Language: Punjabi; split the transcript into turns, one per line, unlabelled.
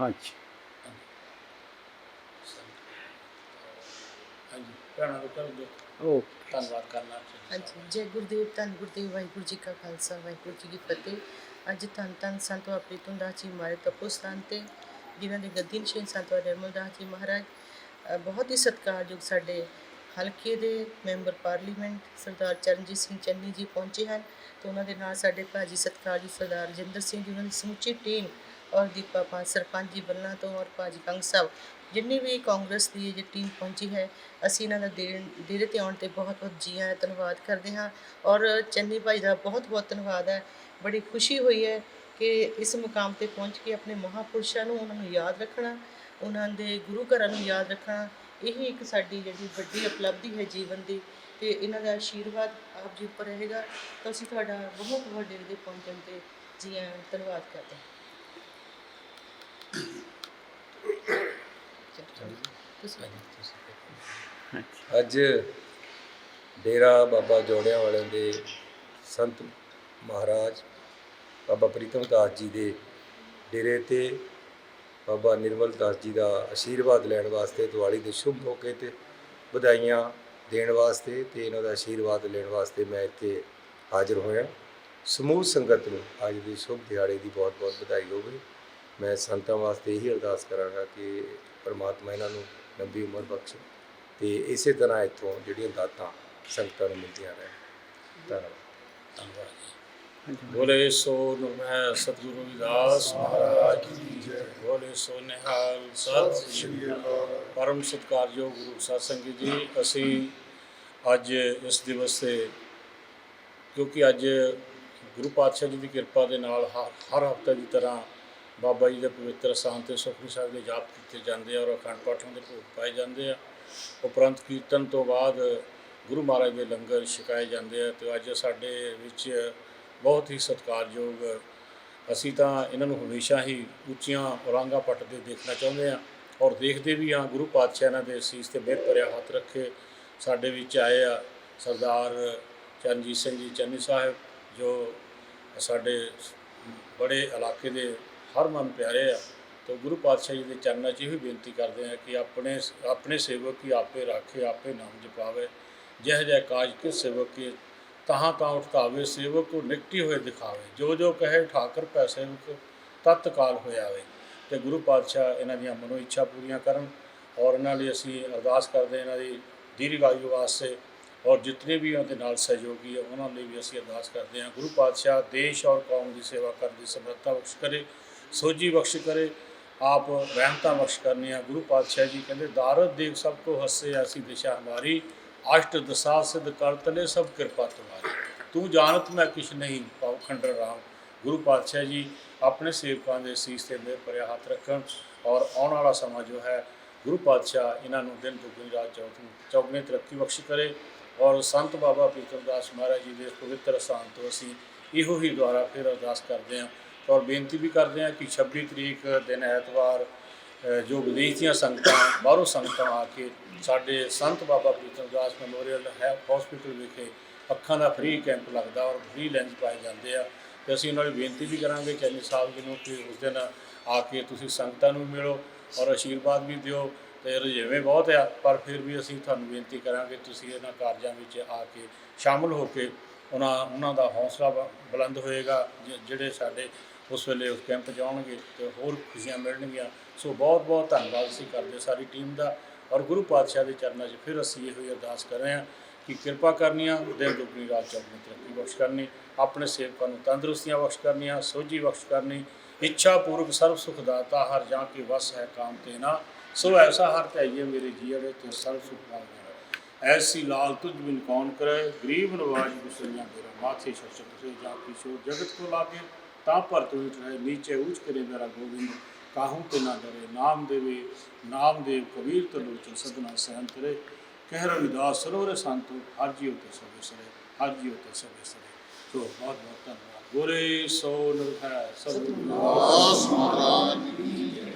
ਹਾਂਜੀ।
ਹਾਂਜੀ ਭੈਣਾਂ ਨੂੰ ਕਰ ਦਿਓ
ਓਕੇ।
ਧੰਨਵਾਦ ਕਰਨਾ ਚਾਹੀਦਾ
ਹਾਂਜੀ ਜੈ ਗੁਰਦੇਵ ਧੰਨ ਗੁਰਦੇਵ ਵਾਹਿਗੁਰੂ ਜੀ ਕਾ ਖਾਲਸਾ ਵਾਹਿਗੁਰੂ ਜੀ ਕੀ ਫਤਿਹ। ਅੱਜ ਧੰਨ ਧੰਨ ਸੰਤ ਬਾਬਾ ਪ੍ਰੀਤਮ ਦਾਸ ਜੀ ਮਾਰੇ ਤਪੋ ਸਥਾਨ ਤੇ ਜਿਨ੍ਹਾਂ ਦੇ ਗੱਦੀ ਨਿਸ਼ਾਨ ਸੰਤ ਜੀ ਮਹਾਰਾਜ। ਬਹੁਤ ਹੀ ਸਤਿਕਾਰਯੋਗ ਸਾਡੇ ਹਲਕੇ ਦੇ ਮੈਂਬਰ ਪਾਰਲੀਮੈਂਟ ਸਰਦਾਰ ਚਰਨਜੀਤ ਸਿੰਘ ਚੰਨੀ ਜੀ ਪਹੁੰਚੇ ਹਨ। ਤੇ ਉਹਨਾਂ ਦੇ ਨਾਲ ਸਾਡੇ ਭਾਜੀ ਸਤਿਕਾਰਯੋਗ ਸਰਦਾਰ ਰਜਿੰਦਰ ਸਿੰਘ ਜੀ ਉਹਨਾਂ ਦੀ ਸਮੁੱਚੀ ਟੀਮ ਔਰ ਦੀਪਾ ਪਾ ਸਰਪੰਚ ਜੀ ਬੱਲਾ ਤੋਂ ਔਰ ਭਾਜੀ ਕੰਗ ਸਾਹਿਬ, ਜਿੰਨੀ ਵੀ ਕਾਂਗਰਸ ਦੀ ਇਹ ਟੀਮ ਪਹੁੰਚੀ ਹੈ, ਅਸੀਂ ਇਹਨਾਂ ਦਾ ਦੇਣ ਡੇਰੇ ਤੇ ਆਉਣ ਤੇ ਬਹੁਤ ਬਹੁਤ ਜੀ ਆਇਆਂ ਧੰਨਵਾਦ ਕਰਦੇ ਹਾਂ ਔਰ ਚੰਨੀ ਭਾਈ ਦਾ ਬਹੁਤ ਬਹੁਤ ਧੰਨਵਾਦ ਹੈ। ਬੜੀ ਖੁਸ਼ੀ ਹੋਈ ਹੈ ਕਿ ਇਸ ਮੁਕਾਮ ਤੇ ਪਹੁੰਚ ਕੇ ਆਪਣੇ ਮਹਾਪੁਰਸ਼ਾਂ ਨੂੰ ਉਹਨਾਂ ਨੂੰ ਯਾਦ ਰੱਖਣਾ, ਉਹਨਾਂ ਦੇ ਗੁਰੂ ਘਰਾਂ ਨੂੰ ਯਾਦ ਰੱਖਣਾ, ਇਹ ਇੱਕ ਸਾਡੀ ਜਿਹੜੀ ਵੱਡੀ ਉਪਲਬਧੀ ਹੈ ਜੀਵਨ ਦੀ ਤੇ ਇਹਨਾਂ ਦਾ ਆਸ਼ੀਰਵਾਦ ਆਪ ਜੀ ਉੱਪਰ ਰਹੇਗਾ। ਤਾਂ ਅਸੀਂ ਤੁਹਾਡਾ ਬਹੁਤ ਬਹੁਤ ਡੇਰੇ ਦੇ ਪਹੁੰਚਣ ਤੇ ਜੀ ਆਇਆਂ ਧੰਨਵਾਦ ਕਰਦੇ ਹਾਂ। ਤੁਸੀਂ
ਅੱਜ ਡੇਰਾ ਬਾਬਾ ਜੋੜਿਆਂ ਵਾਲਿਆਂ ਦੇ ਸੰਤ ਮਹਾਰਾਜ ਬਾਬਾ ਪ੍ਰੀਤਮ ਦਾਸ ਜੀ ਦੇ ਡੇਰੇ ਤੇ ਬਾਬਾ ਨਿਰਮਲ ਦਾਸ ਜੀ ਦਾ ਆਸ਼ੀਰਵਾਦ ਲੈਣ ਵਾਸਤੇ ਦੀਵਾਲੀ ਦੇ ਸ਼ੁਭ ਮੌਕੇ ਤੇ ਵਧਾਈਆਂ ਦੇਣ ਵਾਸਤੇ ਤੇ ਇਹਨਾਂ ਦਾ ਆਸ਼ੀਰਵਾਦ ਲੈਣ ਵਾਸਤੇ ਮੈਂ ਇੱਥੇ ਹਾਜ਼ਰ ਹੋਇਆ। ਸਮੂਹ ਸੰਗਤ ਨੂੰ ਅੱਜ ਦੀ ਸ਼ੁਭ ਦਿਹਾੜੇ ਦੀ ਬਹੁਤ-ਬਹੁਤ ਵਧਾਈ ਹੋਵੇ। ਮੈਂ ਸੰਤਾਂ ਵਾਸਤੇ ਇਹੀ ਅਰਦਾਸ ਕਰਾਂਗਾ ਕਿ ਪਰਮਾਤਮਾ ਇਹਨਾਂ ਨੂੰ ਲੰਬੀ ਉਮਰ ਬਖਸ਼ੇ ਤੇ ਇਸੇ ਤਰ੍ਹਾਂ ਇੱਥੋਂ ਜਿਹੜੀਆਂ ਦਾਤਾਂ ਸੰਗਤਾਂ ਨੂੰ ਮਿਲਦੀਆਂ ਰਹਿਣ। ਧੰਨਵਾਦ।
ਧੰਨਵਾਦ ਜੀ ਬੋਲੇ ਸੋ ਨਿਰਮੈ ਸਤਿਗੁਰੂ ਰਵਿਦਾਸ ਮਹਾਰਾਜ ਕੀ ਜੈ। ਬੋਲੇ ਸੋ ਨਿਹਾਲ ਸਤਿ ਸ਼੍ਰੀ ਅਕਾਲ। ਪਰਮ ਸਤਿਕਾਰਯੋਗ ਗੁਰੂ ਸਾਧ ਸੰਗਤ ਜੀ, ਅਸੀਂ ਅੱਜ ਇਸ ਦਿਵਸ ਤੇ, ਕਿਉਂਕਿ ਅੱਜ ਗੁਰੂ ਪਾਤਸ਼ਾਹ ਜੀ ਦੀ ਕਿਰਪਾ ਦੇ ਨਾਲ ਹ- ਹਰ ਹਫ਼ਤੇ ਦੀ ਤਰ੍ਹਾਂ ਬਾਬਾ ਜੀ ਦੇ ਪਵਿੱਤਰ ਸਥਾਨ ਤੇ ਸੁਖਮਨੀ ਸਾਹਿਬ ਦੇ ਜਾਪ ਕੀਤੇ ਜਾਂਦੇ ਆ ਔਰ ਅਖੰਡ ਪਾਠਾਂ ਦੇ ਭੋਗ ਪਾਏ ਜਾਂਦੇ ਆ। ਉਪਰੰਤ ਕੀਰਤਨ ਤੋਂ ਬਾਅਦ ਗੁਰੂ ਮਹਾਰਾਜ ਦੇ ਲੰਗਰ ਛਕਾਏ ਜਾਂਦੇ ਆ ਤੇ ਅੱਜ ਸਾਡੇ ਵਿੱਚ ਬਹੁਤ ਹੀ ਸਤਿਕਾਰਯੋਗ ਅਸੀਂ ਤਾਂ ਇਹਨਾਂ ਨੂੰ ਹਮੇਸ਼ਾ ਹੀ ਉੱਚੀਆਂ ਔਰੰਗਾ ਪੱਟਦੇ ਦੇਖਣਾ ਚਾਹੁੰਦੇ ਆ ਔਰ ਦੇਖਦੇ ਵੀ ਆ ਗੁਰੂ ਪਾਤਸ਼ਾਹ ਇਹਨਾਂ ਦੇ ਅਸੀਸ ਤੇ ਮਿਹਰ ਭਰਿਆ ਹੱਥ ਰੱਖੇ ਸਾਡੇ ਵਿੱਚ ਆਏ ਆ ਸਰਦਾਰ ਚਰਨਜੀਤ ਸਿੰਘ ਜੀ ਚੰਨੀ ਸਾਹਿਬ ਜੋ ਸਾਡੇ ਬੜੇ ਇਲਾਕੇ ਦੇ ਹਰ ਮਨ ਪਿਆਰੇ ਆ। ਤੇ ਗੁਰੂ ਪਾਤਸ਼ਾਹ ਜੀ ਦੇ ਚਰਨਾਂ 'ਚ ਇਹੋ ਹੀ ਬੇਨਤੀ ਕਰਦੇ ਆ ਕਿ ਆਪਣੇ ਆਪਣੇ ਸੇਵਕ ਕੀ ਆਪੇ ਰਾਖੇ, ਆਪੇ ਨਾਮ ਜਪਾਵੇ। ਜਹ ਜੈ ਕਾਜ ਕਿਸ ਸੇਵਕ ਕੀ, ਤਹਾਂ ਤਾਂ ਉਠਾਵੇ ਸੇਵਕ ਕੋ ਨਿਕਟੀ ਹੋਏ ਦਿਖਾਵੇ। ਜੋ ਜੋ ਕਹੇ ਠਾਕਰ ਪੈ ਸੇਵਕ ਤਤਕਾਲ ਹੋਇਆਵੇ ਤੇ ਗੁਰੂ ਪਾਤਸ਼ਾਹ ਇਹਨਾਂ ਦੀਆਂ ਮਨੋ ਇੱਛਾ ਪੂਰੀਆਂ ਕਰਨ ਔਰ ਇਹਨਾਂ ਲਈ ਅਸੀਂ ਅਰਦਾਸ ਕਰਦੇ ਇਹਨਾਂ ਦੀ ਦੀਰਘ ਆਯੂ ਵਾਸਤੇ ਔਰ ਜਿਤਨੇ ਵੀ ਉਹਨਾਂ ਦੇ ਨਾਲ ਸਹਿਯੋਗੀ ਹੈ ਉਹਨਾਂ ਲਈ ਵੀ ਅਸੀਂ ਅਰਦਾਸ ਕਰਦੇ ਹਾਂ। ਗੁਰੂ ਪਾਤਸ਼ਾਹ ਦੇਸ਼ ਔਰ ਕੌਮ ਦੀ ਸੇਵਾ ਕਰਨ ਦੀ ਸਮਰੱਥਾ ਬਖਸ਼ ਕਰੇ। ਸੋਝੀ ਬਖਸ਼ ਕਰੇ, ਆਪ ਰਹਿਮਤਾਂ ਬਖਸ਼ ਕਰਨੀਆਂ। ਗੁਰੂ ਪਾਤਸ਼ਾਹ ਜੀ ਕਹਿੰਦੇ, ਦਾਰਦ ਦੇਖ ਸਭ ਕੋ ਹੱਸੇ ਐਸੀ ਦਿਸ਼ਾ ਹਮਾਰੀ ਅਸ਼ਟ ਦਸਾ ਸਿਧ ਕਰ ਤਲੇ, ਸਭ ਕਿਰਪਾ ਤੁਮਾਰੀ। ਤੂੰ ਜਾਣਤ ਮੈਂ ਕਿਛ ਨਹੀਂ ਪਾਉ ਖੰਡਰ ਰਾਮ। ਗੁਰੂ ਪਾਤਸ਼ਾਹ ਜੀ ਆਪਣੇ ਸੇਵਕਾਂ ਦੇ ਸੀਸ ਤੇ ਮੇਰ ਭਰਿਆ ਹੱਥ ਰੱਖਣ ਔਰ ਆਉਣ ਵਾਲਾ ਸਮਾਂ ਜੋ ਹੈ, ਗੁਰੂ ਪਾਤਸ਼ਾਹ ਇਹਨਾਂ ਨੂੰ ਦਿਨ ਦੁਗਣੀ ਰਾਤ ਚੌਥੀ ਚੌਗਣੀ ਤਰੱਕੀ ਬਖਸ਼ ਕਰੇ ਔਰ ਸੰਤ ਬਾਬਾ ਪ੍ਰੀਤਮ ਦਾਸ ਮਹਾਰਾਜ ਜੀ ਦੇ ਪਵਿੱਤਰ ਸਥਾਨ ਤੋਂ ਅਸੀਂ ਇਹੋ ਹੀ ਦੁਆਰਾ ਫਿਰ ਅਰਦਾਸ ਕਰਦੇ ਹਾਂ। ਔਰ ਬੇਨਤੀ ਵੀ ਕਰਦੇ ਹਾਂ ਕਿ 26 ਤਰੀਕ ਦਿਨ ਐਤਵਾਰ ਜੋ ਵਿਦੇਸ਼ ਦੀਆਂ ਸੰਗਤਾਂ, ਬਾਹਰੋਂ ਸੰਗਤਾਂ ਆ ਕੇ ਸਾਡੇ ਸੰਤ ਬਾਬਾ ਪ੍ਰੀਤਮ ਦਾਸ ਮੈਮੋਰੀਅਲ ਹੈ ਹਸਪੀਟਲ ਵਿਖੇ ਅੱਖਾਂ ਦਾ ਫ੍ਰੀ ਕੈਂਪ ਲੱਗਦਾ ਔਰ ਫ੍ਰੀ ਲੈਂਸ ਪਾਏ ਜਾਂਦੇ ਆ। ਤੇ ਅਸੀਂ ਉਹਨਾਂ ਨੂੰ ਬੇਨਤੀ ਵੀ ਕਰਾਂਗੇ ਚੈਨੀ ਸਾਹਿਬ ਜੀ ਨੂੰ ਕਿ ਉਸ ਦਿਨ ਆ ਕੇ ਤੁਸੀਂ ਸੰਗਤਾਂ ਨੂੰ ਮਿਲੋ ਔਰ ਆਸ਼ੀਰਵਾਦ ਵੀ ਦਿਓ ਤੇ ਰੁਝੇਵੇਂ ਬਹੁਤ ਆ, ਪਰ ਫਿਰ ਵੀ ਅਸੀਂ ਤੁਹਾਨੂੰ ਬੇਨਤੀ ਕਰਾਂਗੇ ਤੁਸੀਂ ਇਹਨਾਂ ਕਾਰਜਾਂ ਵਿੱਚ ਆ ਕੇ ਸ਼ਾਮਲ ਹੋ ਕੇ ਉਹਨਾਂ ਉਹਨਾਂ ਦਾ ਹੌਸਲਾ ਬ- ਬੁਲੰਦ ਹੋਏਗਾ ਜਿਹੜੇ ਸਾਡੇ ਉਸ ਵੇਲੇ ਉਸ ਕੈਂਪ 'ਚ ਆਉਣਗੇ ਤੇ ਹੋਰ ਖੁਸ਼ੀਆਂ ਮਿਲਣਗੀਆਂ। ਸੋ ਬਹੁਤ ਬਹੁਤ ਧੰਨਵਾਦ ਅਸੀਂ ਕਰਦੇ ਸਾਰੀ ਟੀਮ ਦਾ ਔਰ ਗੁਰੂ ਪਾਤਸ਼ਾਹ ਦੇ ਚਰਨਾਂ 'ਚ ਫਿਰ ਅਸੀਂ ਇਹੋ ਹੀ ਅਰਦਾਸ ਕਰ ਰਹੇ ਹਾਂ ਕਿ ਕਿਰਪਾ ਕਰਨੀਆਂ ਦਿਨ ਦੁਗਣੀ ਰਾਤ ਚੌਗਣੀ ਤਰੱਕੀ ਬਖਸ਼ ਕਰਨੀ, ਆਪਣੇ ਸੇਵਕਾਂ ਨੂੰ ਤੰਦਰੁਸਤੀਆਂ ਬਖਸ਼ ਕਰਨੀਆਂ, ਸੋਝੀ ਬਖਸ਼ ਕਰਨੀ, ਇੱਛਾ ਪੂਰਵਕ ਸਰਬ ਸੁਖ ਦਾਤਾ ਹਰ ਜਾਂ ਕੇ ਵਸ ਹੈ ਕਾਮ ਤੇਨਾ ਸੋ ਐਸਾ ਹਰ ਧਿਆਈਏ ਮੇਰੇ ਜੀੜੇ ਤੇ ਸਰਬ ਸੁਖ ਪਾਲ ਦੇਣਾ ਐਸੀ ਲਾਲ ਤੁਝ ਬਿਨ ਕੌਣ ਕਰੇ, ਗਰੀਬ ਨਵਾਜ ਗੁਸਰੀਆਂ ਤੇਰਾ ਮਾਥੇ ਸ਼ਸ਼ਕ ਸੇ ਜਾ ਕਿਸ਼ੋਰ ਜਗਤ ਕੋ ਲਾਗੇ। ਤਾਂ ਪਰ ਤੂੰ ਉਠਾਏ ਨੀਚੇ ਉੱਚ ਕਰੇ ਮੇਰਾ ਗੋਬਿੰਦ, ਕਾਹੂ ਤੇ ਨਾ ਡਰੇ, ਨਾਮ ਦੇਵੇ, ਨਾਮ ਦੇਵ ਕਬੀਰ ਤਲੋਚਨ ਸਦਨਾ ਸਹਿਨ ਕਰੇ ਕਹਿ ਰਵਿਦਾਸ ਸਰੋਰੇ ਸੰਤੋ ਹਰ ਜੀਉ ਤੇ ਸਭੇ ਸਰੇ ਹਰ ਜੀਉ ਤੇ ਸਭੇ ਸਰੇ। ਸੋ ਬਹੁਤ ਬਹੁਤ ਧੰਨਵਾਦ। ਗੋਰੇ ਸੋ ਨਿਰਭੈ ਸਤਿਗੁਰੂ
ਦਾਸ ਮਹਾਰਾਜ ਕੀ ਜੈ।